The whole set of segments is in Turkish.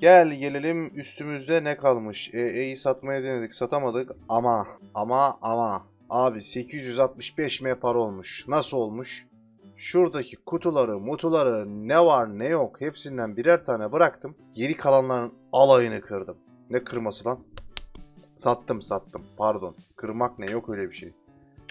Gel gelelim üstümüzde ne kalmış? EE'yi satmaya denedik satamadık ama ama ama abi 865 M para olmuş. Nasıl olmuş? Şuradaki kutuları mutuları ne var ne yok hepsinden birer tane bıraktım. Geri kalanların alayını kırdım. Ne kırması lan? Sattım sattım pardon. Kırmak ne yok öyle bir şey.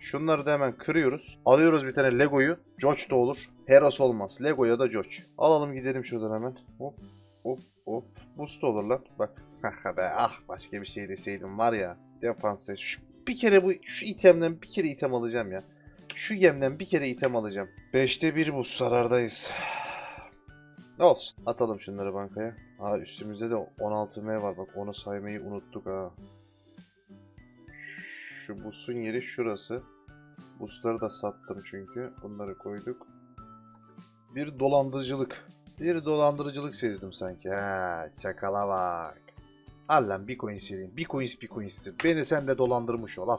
Şunları da hemen kırıyoruz. Alıyoruz bir tane Lego'yu. Joch da olur. Heros olmaz. Lego ya da Joch. Alalım gidelim şuradan hemen. Hop hop hop. Boost olur lan. Bak. Be ah başka bir şey deseydim var ya. Defansa. Şu, bir kere bu şu itemden bir kere item alacağım ya. Şu yemden bir kere item alacağım. 5'te 1 bu zarardayız. Ne olsun. Atalım şunları bankaya. Aa üstümüzde de 16M var bak onu saymayı unuttuk ha. Şu busun yeri şurası. Busları da sattım çünkü. Bunları koyduk. Bir dolandırıcılık. Bir dolandırıcılık sezdim sanki. Ha, çakala bak. Al lan bir coin sereyim. Bir coins bir coins'tir. Beni sen de dolandırmış ol al.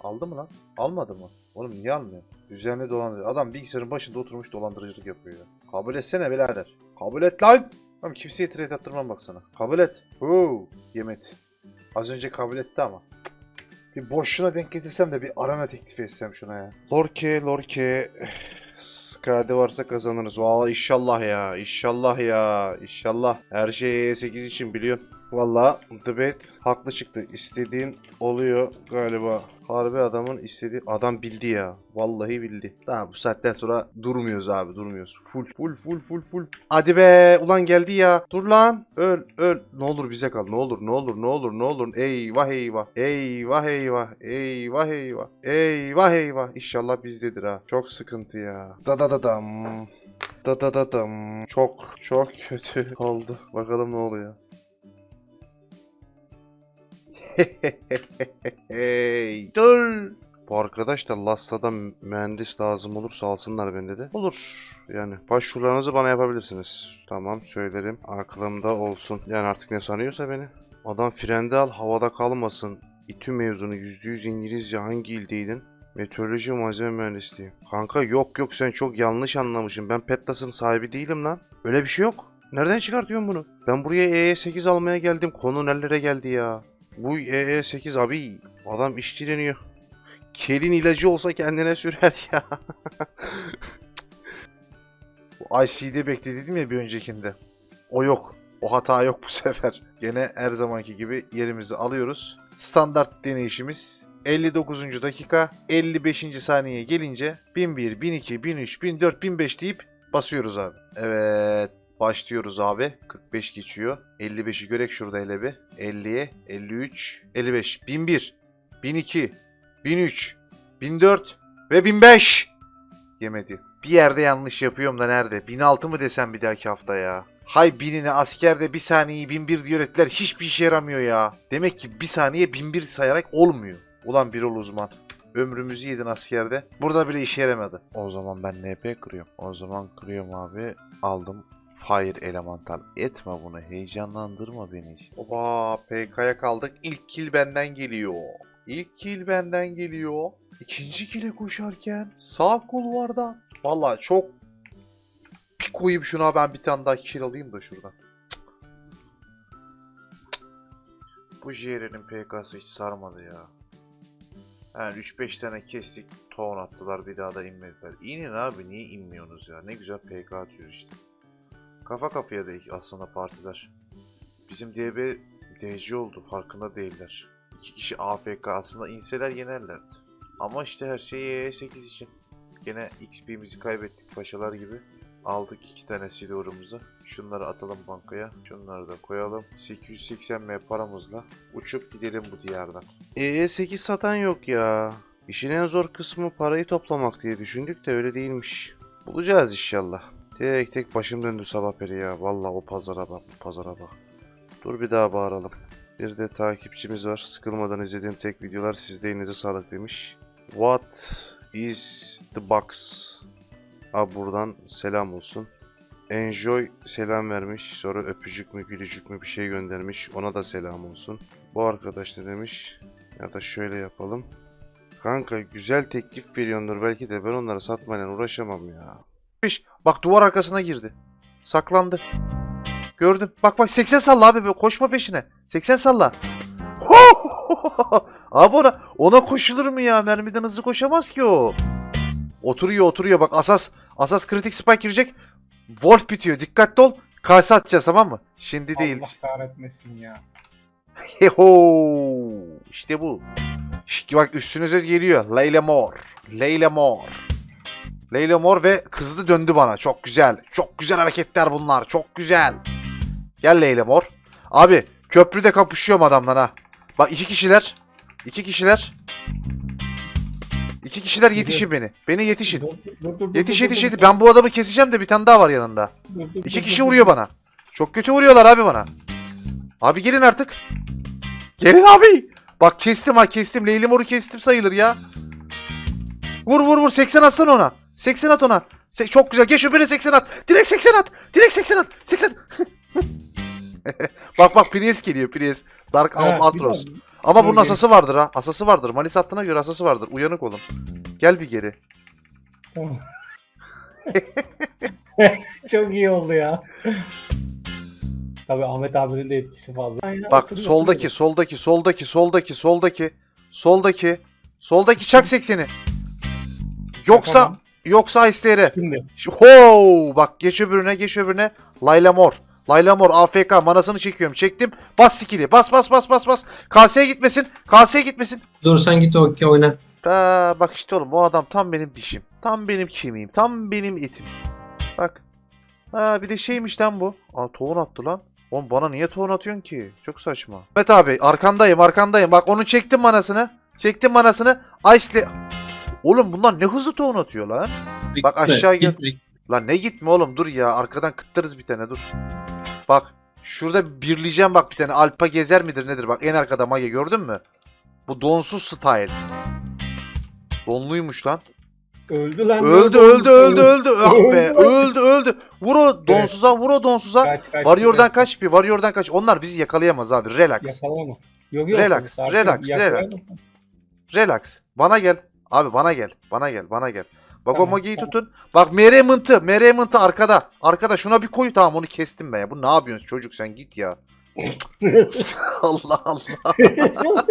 Aldı mı lan? Almadı mı? Oğlum niye almıyor? Üzerine dolandırıyor. Adam bilgisayarın başında oturmuş dolandırıcılık yapıyor ya. Kabul etsene birader. Kabul et lan. Oğlum kimseye trade attırmam baksana. Kabul et. Huu. Yemet. Az önce kabul etti ama. Bir boşluğuna denk getirsem de bir arana teklif etsem şuna ya. Lorke, Lorke. Skade varsa kazanırız. Valla inşallah ya. İnşallah ya. İnşallah. Her şey 8 için biliyorsun. Valla debate haklı çıktı. İstediğin oluyor galiba. Harbi adamın istediği... Adam bildi ya. Vallahi bildi. Tamam bu saatten sonra durmuyoruz abi durmuyoruz. Full full full full full. Hadi be ulan geldi ya. Dur lan. Öl öl. Ne olur bize kal. Ne olur ne olur ne olur ne olur. Eyvah eyvah. Eyvah eyvah. Eyvah eyvah. Eyvah eyvah. İnşallah bizdedir ha. Çok sıkıntı ya. Da da da dam. Da da da dam. Çok çok kötü oldu. Bakalım ne oluyor. Hey, dur. Bu arkadaş da Lassa'dan mühendis lazım olursa alsınlar bende de. Olur. Yani başvurularınızı bana yapabilirsiniz. Tamam söylerim. Aklımda olsun. Yani artık ne sanıyorsa beni. Adam frende al havada kalmasın. İTÜ mezunu %100 İngilizce hangi ildeydin? Meteoroloji malzeme mühendisliği. Kanka yok yok sen çok yanlış anlamışsın. Ben Petlas'ın sahibi değilim lan. Öyle bir şey yok. Nereden çıkartıyorsun bunu? Ben buraya EE8 almaya geldim. Konu nerelere geldi ya? Bu EE8 abi adam işçileniyor. Kelin ilacı olsa kendine sürer ya. Bu IC'de bekledim ya bir öncekinde. O yok. O hata yok bu sefer. Gene her zamanki gibi yerimizi alıyoruz. Standart deneyişimiz 59. dakika 55. saniye gelince 1001, 1002, 1003, 1004, 1005 deyip basıyoruz abi. Evet başlıyoruz abi. 45 geçiyor. 55'i görek şurada hele bir. 50'ye, 53, 55, 1001, 1002, 1003, 1004 ve 1005. Yemedi. Bir yerde yanlış yapıyorum da nerede? 1006 mı desem bir dahaki hafta ya? Hay binini askerde bir saniyeyi 1001 diye öğrettiler. Hiçbir işe yaramıyor ya. Demek ki bir saniye 1001 sayarak olmuyor. Ulan bir ol uzman. Ömrümüzü yedin askerde. Burada bile işe yaramadı. O zaman ben NP kırıyorum. O zaman kırıyorum abi. Aldım. Fire elemental. Etme bunu. Heyecanlandırma beni işte. Oba PK'ya kaldık. İlk kill benden geliyor. İlk kill benden geliyor. İkinci kill'e koşarken sağ kulvardan. Valla çok bir koyayım şuna ben bir tane daha kill alayım da şuradan. Bu JR'nin PK'sı hiç sarmadı ya. Yani 3-5 tane kestik. Ton attılar bir daha da inmediler. İnin abi niye inmiyorsunuz ya? Ne güzel PK atıyoruz işte. Kafa kafaya değil aslında partiler. Bizim DB DC oldu farkında değiller. İki kişi AFK aslında inseler yenerlerdi. Ama işte her şey E8 için. Gene XP'mizi kaybettik paşalar gibi. Aldık iki tane silahımızı. Şunları atalım bankaya. Şunları da koyalım. 880M paramızla uçup gidelim bu diyardan. E8 satan yok ya. İşin en zor kısmı parayı toplamak diye düşündük de öyle değilmiş. Bulacağız inşallah. Tek tek başım döndü sabah beri ya. Vallahi o pazara bak, bu pazara bak. Dur bir daha bağıralım. Bir de takipçimiz var. Sıkılmadan izlediğim tek videolar sizde elinize sağlık demiş. What is the box? Abi buradan selam olsun. Enjoy selam vermiş. Sonra öpücük mü gülücük mü bir şey göndermiş. Ona da selam olsun. Bu arkadaş ne demiş? Ya da şöyle yapalım. Kanka güzel teklif veriyordur belki de ben onları satmayla uğraşamam ya. Bak duvar arkasına girdi. Saklandı. Gördüm. Bak bak 80 salla abi. Koşma peşine. 80 salla. abi ona, ona koşulur mu ya? Mermiden hızlı koşamaz ki o. Oturuyor oturuyor. Bak asas asas kritik spike girecek. Wolf bitiyor. Dikkatli ol. Kase atacağız tamam mı? Şimdi değil. Allah kahretmesin ya. Heho. İşte bu. Bak üstünüze geliyor. Leyla Mor. Leyla Mor. Leyla Mor ve kızdı döndü bana. Çok güzel. Çok güzel hareketler bunlar. Çok güzel. Gel Leyla Mor. Abi köprüde kapışıyorum adamdan ha. Bak iki kişiler. İki kişiler. İki kişiler yetişin beni. Beni yetişin. Yetiş yetiş yetiş. Ben bu adamı keseceğim de bir tane daha var yanında. İki kişi vuruyor bana. Çok kötü vuruyorlar abi bana. Abi gelin artık. Gelin abi. Bak kestim ha kestim. Leyli Mor'u kestim sayılır ya. Vur vur vur 80 atsan ona. 80 at ona. Se- çok güzel. Geç öbürüne 80 at. Direkt 80 at. Direkt 80 at. 80. bak bak Prius geliyor Prius. Dark Atros. dakika. Ama dur bunun asası vardır ha. Asası vardır. Manis attığına göre asası vardır. Uyanık olun. Gel bir geri. Tamam. Çok iyi oldu ya. Tabii Ahmet abinin de etkisi fazla. Aynen, Bak oturuyor, soldaki, oturuyor. soldaki, soldaki, soldaki, soldaki, soldaki, soldaki çak 80'i. Yoksa. Yoksa ISTR. Şimdi Ho! Bak geç öbürüne, geç öbürüne. Layla Mor. Layla Mor AFK manasını çekiyorum. Çektim. Bas skill'i. Bas bas bas bas bas. KS'ye gitmesin. KS'ye gitmesin. Dur sen git okey oyna. Ta bak işte oğlum o adam tam benim dişim. Tam benim kemiğim. Tam benim etim. Bak. Ha bir de şeymiş lan bu. Aa tohum attı lan. Oğlum bana niye tohum atıyorsun ki? Çok saçma. Evet abi arkandayım arkandayım. Bak onu çektim manasını. Çektim manasını. Ice'le... Oğlum bunlar ne hızlı tohum atıyor lan. Bak Gitme, aşağı gel. gitme. Lan ne gitme oğlum dur ya. Arkadan kıtlarız bir tane dur. Bak. Şurada birleyeceğim bak bir tane. Alpa gezer midir nedir? Bak en arkada Mage gördün mü? Bu donsuz style. Donluymuş lan. öldü lan. Öldü öldü öldü öldü. Ah be Öldü. öldü. Vur o donsuza vur o donsuza. Kaç, kaç, Varyor'dan kaç. kaç bir Varyor'dan kaç. Onlar bizi yakalayamaz abi. Relax. Yakalama. Yok yok. Relax, relax, yakalayamaz. Relax. Bana gel. Abi bana gel. Bana gel. Bana gel. Bak o Tamam, Mage'yi tamam. tutun. Bak Meremant'ı. Meremant'ı arkada. Arkada şuna bir koy. Tamam onu kestim ben ya. Bu ne yapıyorsun çocuk sen git ya. Allah Allah.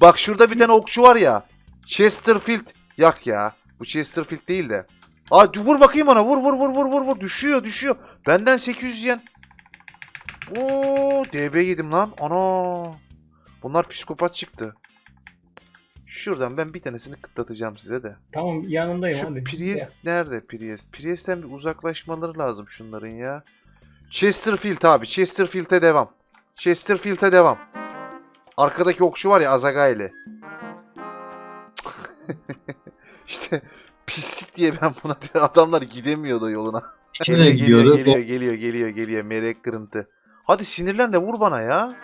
Bak şurada bir tane okçu var ya. Chesterfield. Yak ya. Bu Chesterfield değil de. Aa vur bakayım ona. Vur vur vur vur vur vur. Düşüyor düşüyor. Benden 800 yen. Oo DB yedim lan. Ana. Bunlar psikopat çıktı. Şuradan ben bir tanesini kıtlatacağım size de. tamam yanındayım Şu hadi. Priest nerede Priest? Priest'ten bir uzaklaşmaları lazım şunların ya. Chesterfield abi. Chesterfield'e devam. Chesterfield'e devam. Arkadaki okçu var ya Azagayli. işte pislik diye ben buna diyor. Adamlar gidemiyordu yoluna. Nereye gidiyordu? Geliyor, geliyor, geliyor, geliyor. Melek kırıntı. Hadi sinirlen de vur bana ya.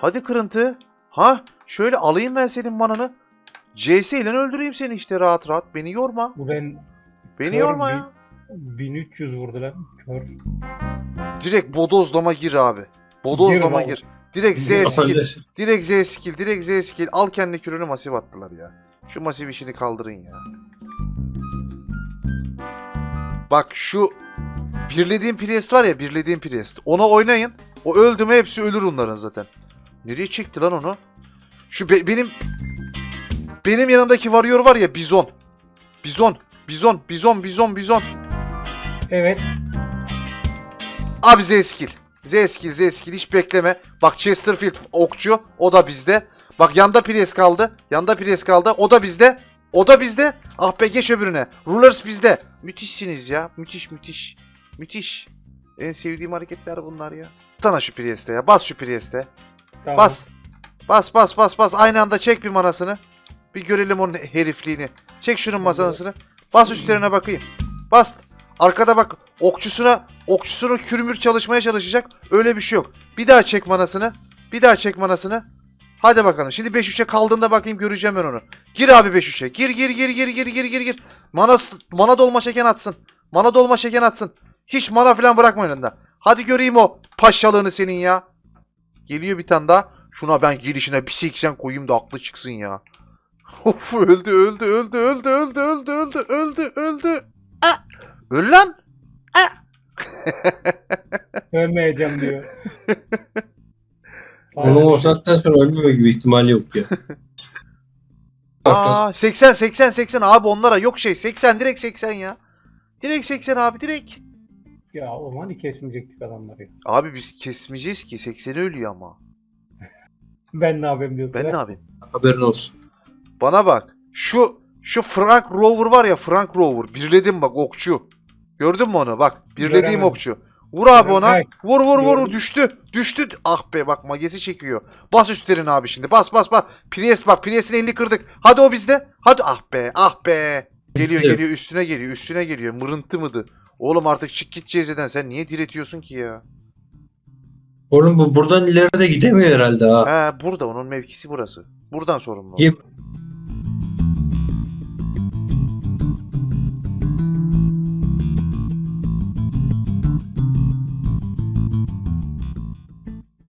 Hadi kırıntı. Ha? Şöyle alayım ben senin mananı. CS ile öldüreyim seni işte rahat rahat. Beni yorma. Bu ben Beni Kör yorma ya. 1300 vurdu lan. Kör. Direkt bodozlama gir abi. Bodozlama Gir gir. Direkt Z Gir. skill. Olabilir. Direkt Z skill. Direkt Z skill. Al kendi kürünü masif attılar ya. Şu masif işini kaldırın ya. Bak şu birlediğim Priest var ya birlediğim Priest. Ona oynayın. O öldü mü hepsi ölür onların zaten. Nereye çekti lan onu? Şu be- benim benim yanımdaki Warrior var ya Bizon. Bizon. Bizon. Bizon. Bizon. Bizon. Evet. Abi Z skill. Z skill, Z skill hiç bekleme. Bak Chesterfield okçu. O da bizde. Bak yanda Priest kaldı. Yanda Priest kaldı. O da bizde. O da bizde. Ah be geç öbürüne. Rulers bizde. Müthişsiniz ya. Müthiş müthiş. Müthiş. En sevdiğim hareketler bunlar ya. Sana şu Priest'e ya. Bas şu Priest'e. Tamam. Bas. Bas bas bas bas. Aynı anda çek bir manasını. Bir görelim onun herifliğini. Çek şunun masasını. Bas üstlerine bakayım. Bas. Arkada bak okçusuna okçusuna kürmür çalışmaya çalışacak. Öyle bir şey yok. Bir daha çek manasını. Bir daha çek manasını. Hadi bakalım. Şimdi 5-3'e kaldığında bakayım göreceğim ben onu. Gir abi 5-3'e. Gir gir gir gir gir gir gir gir. Mana, mana dolma şeken atsın. Mana dolma şeken atsın. Hiç mana falan bırakma önünde. Hadi göreyim o paşalığını senin ya. Geliyor bir tane daha. Şuna ben girişine bir 80 koyayım da aklı çıksın ya. Of öldü öldü öldü öldü öldü öldü öldü öldü öldü. Ah! Öl lan. Ah! Ölmeyeceğim diyor. Onun o saatten sonra ölmeme gibi ihtimali yok ya. Aa 80 80 80 abi onlara yok şey 80 direkt 80 ya. Direkt 80 abi direkt. Ya o zaman kesmeyecektik adamları. Abi biz kesmeyeceğiz ki 80'i ölüyor ama. Ben ne yapayım diyorsun. Ben ha? ne yapayım? Haberin olsun. Bana bak. Şu şu Frank Rover var ya Frank Rover. Birledim bak okçu. Gördün mü onu? Bak birlediğim Göremedim. okçu. Vur abi ona. Vur vur vur Gördüm. düştü. Düştü. Ah be bak magesi çekiyor. Bas üstlerine abi şimdi. Bas bas bas. Priest bak Priest'in elini kırdık. Hadi o bizde. Hadi ah be ah be. Geliyor geliyor üstüne geliyor üstüne geliyor. Mırıntı mıdı? Oğlum artık çık git CZ'den sen niye diretiyorsun ki ya? Oğlum bu buradan ileri de gidemiyor herhalde ha. He burada onun mevkisi burası. Buradan sorumlu. Niye